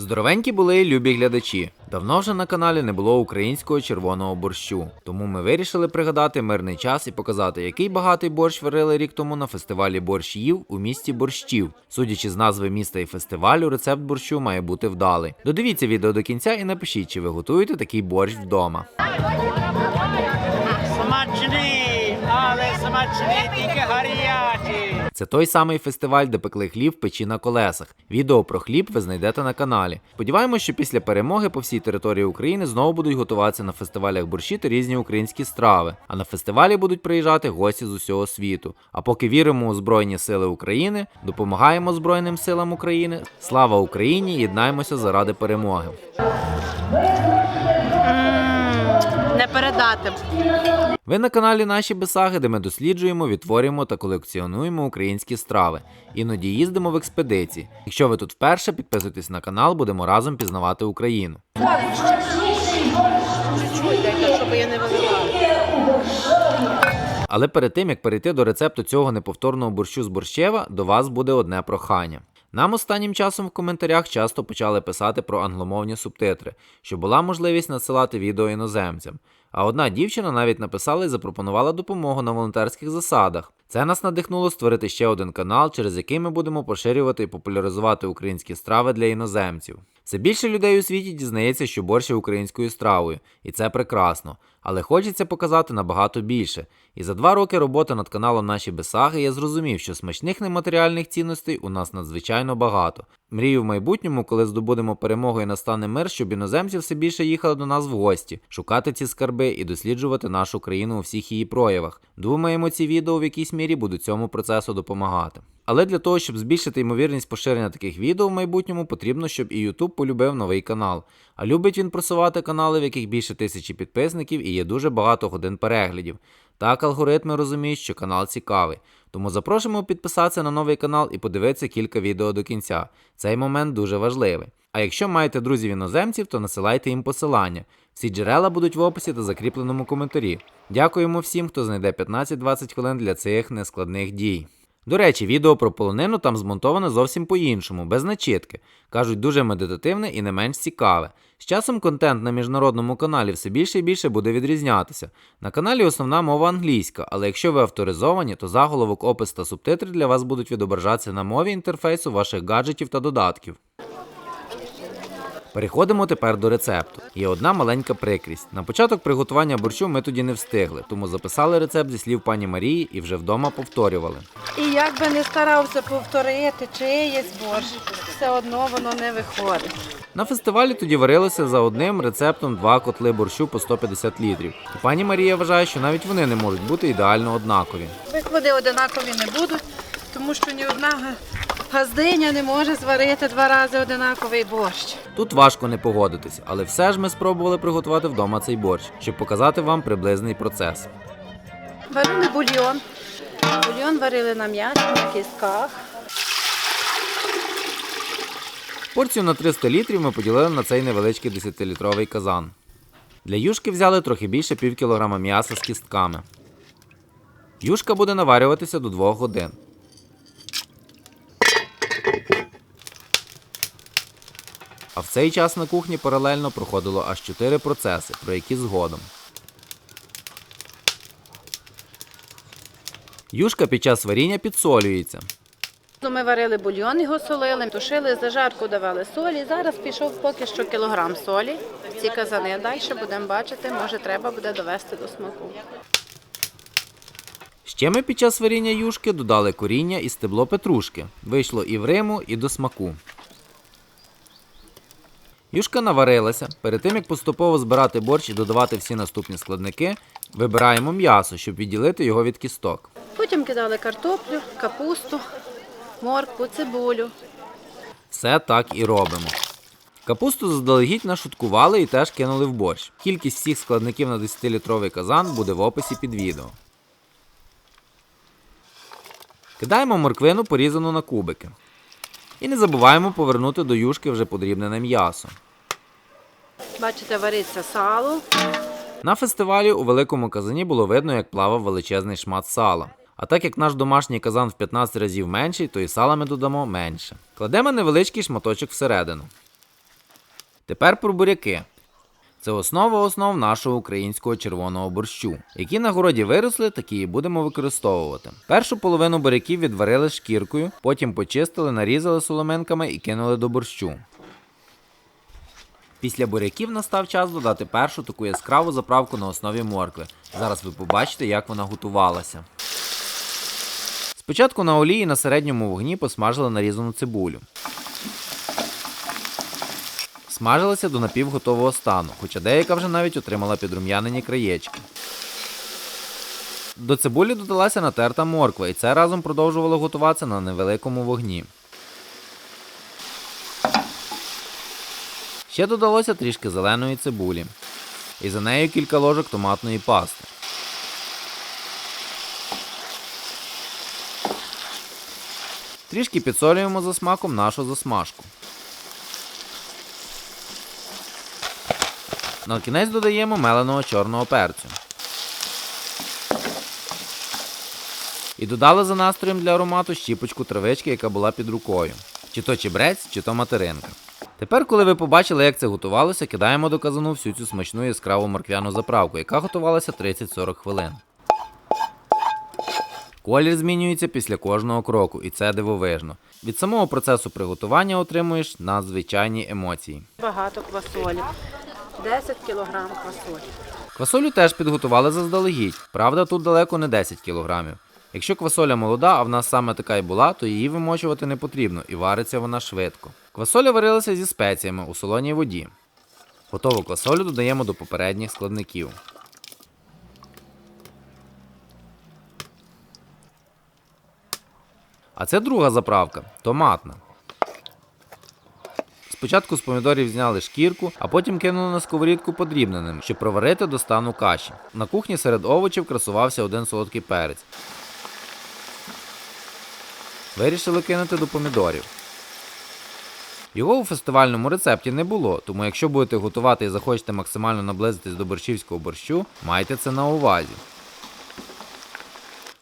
Здоровенькі були любі глядачі. Давно вже на каналі не було українського червоного борщу. Тому ми вирішили пригадати мирний час і показати, який багатий борщ варили рік тому на фестивалі борщів у місті борщів. Судячи з назви міста і фестивалю, рецепт борщу має бути вдалий. Додивіться відео до кінця і напишіть, чи ви готуєте такий борщ вдома. Смачний, тільки гарячий. Це той самий фестиваль, де пекли хліб печі на колесах. Відео про хліб ви знайдете на каналі. Сподіваємось, що після перемоги по всій території України знову будуть готуватися на фестивалях борщі та різні українські страви. А на фестивалі будуть приїжджати гості з усього світу. А поки віримо у Збройні Сили України, допомагаємо Збройним силам України. Слава Україні! Єднаємося заради перемоги. Передати. Ви на каналі Наші Бесаги, де ми досліджуємо, відтворюємо та колекціонуємо українські страви. Іноді їздимо в експедиції. Якщо ви тут вперше, підписуйтесь на канал, будемо разом пізнавати Україну. Але перед тим як перейти до рецепту цього неповторного борщу з борщева, до вас буде одне прохання. Нам останнім часом в коментарях часто почали писати про англомовні субтитри, щоб була можливість надсилати відео іноземцям. А одна дівчина навіть написала і запропонувала допомогу на волонтерських засадах. Це нас надихнуло створити ще один канал, через який ми будемо поширювати і популяризувати українські страви для іноземців. Все більше людей у світі дізнається, що борщ є українською стравою, і це прекрасно. Але хочеться показати набагато більше. І за два роки роботи над каналом Наші Бесаги я зрозумів, що смачних нематеріальних цінностей у нас надзвичайно багато. Мрію в майбутньому, коли здобудемо перемогу і настане мир, щоб іноземці все більше їхали до нас в гості, шукати ці скарби і досліджувати нашу країну у всіх її проявах. Думаємо, ці відео в якійсь мірі будуть цьому процесу допомагати. Але для того, щоб збільшити ймовірність поширення таких відео в майбутньому, потрібно, щоб і YouTube полюбив новий канал. А любить він просувати канали, в яких більше тисячі підписників і є дуже багато годин переглядів. Так алгоритми розуміють, що канал цікавий. Тому запрошуємо підписатися на новий канал і подивитися кілька відео до кінця. Цей момент дуже важливий. А якщо маєте друзів іноземців, то насилайте їм посилання. Всі джерела будуть в описі та закріпленому коментарі. Дякуємо всім, хто знайде 15-20 хвилин для цих нескладних дій. До речі, відео про полонину там змонтоване зовсім по-іншому, без начітки. Кажуть, дуже медитативне і не менш цікаве. З часом контент на міжнародному каналі все більше і більше буде відрізнятися. На каналі основна мова англійська, але якщо ви авторизовані, то заголовок, опис та субтитри для вас будуть відображатися на мові інтерфейсу ваших гаджетів та додатків. Переходимо тепер до рецепту. Є одна маленька прикрість. На початок приготування борщу ми тоді не встигли, тому записали рецепт зі слів пані Марії і вже вдома повторювали. І як би не старався повторити чиєсь борщ, все одно воно не виходить. На фестивалі тоді варилося за одним рецептом два котли борщу по 150 літрів. І пані Марія вважає, що навіть вони не можуть бути ідеально однакові. Виклади одинакові не будуть, тому що ні одна газдиня не може зварити два рази одинаковий борщ. Тут важко не погодитись, але все ж ми спробували приготувати вдома цей борщ, щоб показати вам приблизний процес. Варили бульйон. Бульйон варили на м'ясі, на кістках. Порцію на 300 літрів ми поділили на цей невеличкий 10-літровий казан. Для юшки взяли трохи більше пів кілограма м'яса з кістками. Юшка буде наварюватися до 2 годин. А в цей час на кухні паралельно проходило аж 4 процеси, про які згодом. Юшка під час варіння підсолюється. Ну, Ми варили бульйон, його солили, тушили, зажарку давали солі. Зараз пішов поки що кілограм солі. Ці казани далі будемо бачити, може треба буде довести до смаку. Ще ми під час варіння юшки додали коріння і стебло петрушки. Вийшло і в риму, і до смаку. Юшка наварилася. Перед тим як поступово збирати борщ і додавати всі наступні складники, вибираємо м'ясо, щоб відділити його від кісток. Потім кидали картоплю, капусту, моркву, цибулю. Все так і робимо. Капусту заздалегідь нашуткували і теж кинули в борщ. Кількість всіх складників на 10-літровий казан буде в описі під відео. Кидаємо морквину порізану на кубики. І не забуваємо повернути до юшки вже подрібнене м'ясо. Бачите, вариться сало. На фестивалі у великому казані було видно, як плавав величезний шмат сала. А так як наш домашній казан в 15 разів менший, то і сала ми додамо менше. Кладемо невеличкий шматочок всередину. Тепер про буряки. Це основа основ нашого українського червоного борщу. Які на городі виросли, такі і будемо використовувати. Першу половину буряків відварили шкіркою, потім почистили, нарізали соломинками і кинули до борщу. Після буряків настав час додати першу таку яскраву заправку на основі моркви. Зараз ви побачите, як вона готувалася. Спочатку на олії на середньому вогні посмажили нарізану цибулю. Смажилася до напівготового стану, хоча деяка вже навіть отримала підрум'янені краєчки. До цибулі додалася натерта морква, і це разом продовжувало готуватися на невеликому вогні. Ще додалося трішки зеленої цибулі. І за нею кілька ложок томатної пасти. Трішки підсолюємо за смаком нашу засмажку. На кінець додаємо меленого чорного перцю. І додали за настроєм для аромату щіпочку травички, яка була під рукою. Чи то чебрець, чи то материнка. Тепер, коли ви побачили, як це готувалося, кидаємо до казану всю цю смачну яскраву морквяну заправку, яка готувалася 30-40 хвилин. Колір змінюється після кожного кроку, і це дивовижно. Від самого процесу приготування отримуєш надзвичайні емоції. Багато квасолі. 10 кілограм квасолі. Квасолю теж підготували заздалегідь. Правда, тут далеко не 10 кілограмів. Якщо квасоля молода, а в нас саме така й була, то її вимочувати не потрібно і вариться вона швидко. Квасоля варилася зі спеціями у солоній воді. Готову квасолю додаємо до попередніх складників. А це друга заправка томатна. Спочатку з помідорів зняли шкірку, а потім кинули на сковорідку подрібненим, щоб проварити до стану каші. На кухні серед овочів красувався один солодкий перець. Вирішили кинути до помідорів. Його у фестивальному рецепті не було, тому якщо будете готувати і захочете максимально наблизитись до борщівського борщу, майте це на увазі.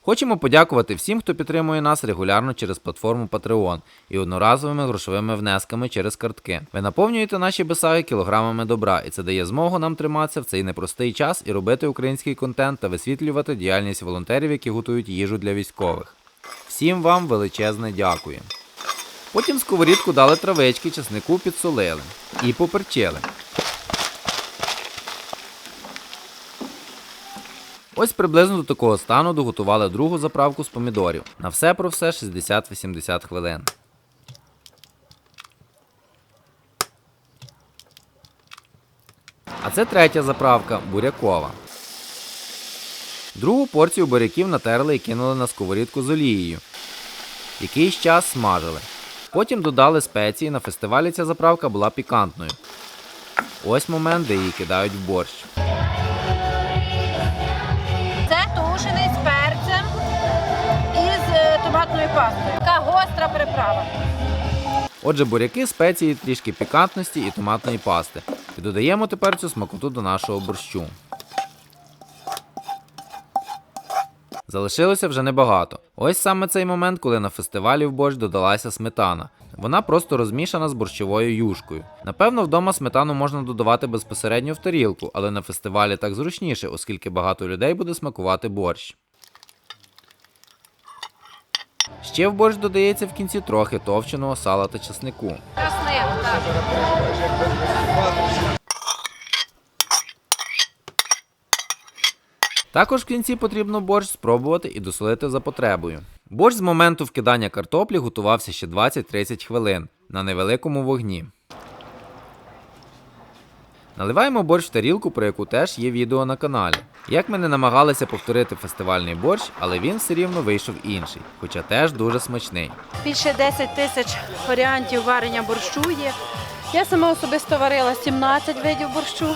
Хочемо подякувати всім, хто підтримує нас регулярно через платформу Patreon і одноразовими грошовими внесками через картки. Ви наповнюєте наші бесаги кілограмами добра, і це дає змогу нам триматися в цей непростий час і робити український контент та висвітлювати діяльність волонтерів, які готують їжу для військових. Всім вам величезне дякую. Потім сковорідку дали травички, чеснику підсолили і поперчили. Ось приблизно до такого стану доготували другу заправку з помідорів. На все про все 60-80 хвилин. А це третя заправка бурякова. Другу порцію буряків натерли і кинули на сковорідку з олією. Якийсь час смажили. Потім додали спеції. На фестивалі ця заправка була пікантною. Ось момент, де її кидають в борщ. Гостра. Отже, буряки, спеції, трішки пікантності і томатної пасти. І додаємо тепер цю смакоту до нашого борщу. Залишилося вже небагато. Ось саме цей момент, коли на фестивалі в борщ додалася сметана. Вона просто розмішана з борщовою юшкою. Напевно, вдома сметану можна додавати безпосередньо в тарілку, але на фестивалі так зручніше, оскільки багато людей буде смакувати борщ. Ще в борщ додається в кінці трохи товченого сала та чеснику. Також в кінці потрібно борщ спробувати і досолити за потребою. Борщ з моменту вкидання картоплі готувався ще 20-30 хвилин на невеликому вогні. Наливаємо борщ в тарілку, про яку теж є відео на каналі. Як ми не намагалися повторити фестивальний борщ, але він все рівно вийшов інший, хоча теж дуже смачний. Більше 10 тисяч варіантів варення борщу є. Я сама особисто варила 17 видів борщу.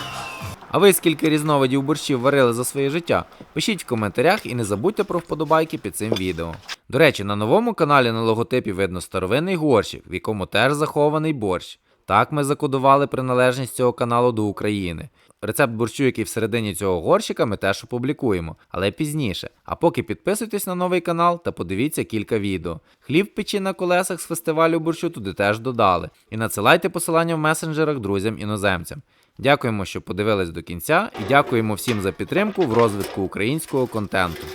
А ви скільки різновидів борщів варили за своє життя? Пишіть в коментарях і не забудьте про вподобайки під цим відео. До речі, на новому каналі на логотипі видно старовинний горщик, в якому теж захований борщ. Так ми закодували приналежність цього каналу до України. Рецепт борщу, який всередині цього горщика, ми теж опублікуємо, але пізніше. А поки підписуйтесь на новий канал та подивіться кілька відео. Хліб печі на колесах з фестивалю борщу туди теж додали. І надсилайте посилання в месенджерах друзям-іноземцям. Дякуємо, що подивились до кінця, і дякуємо всім за підтримку в розвитку українського контенту.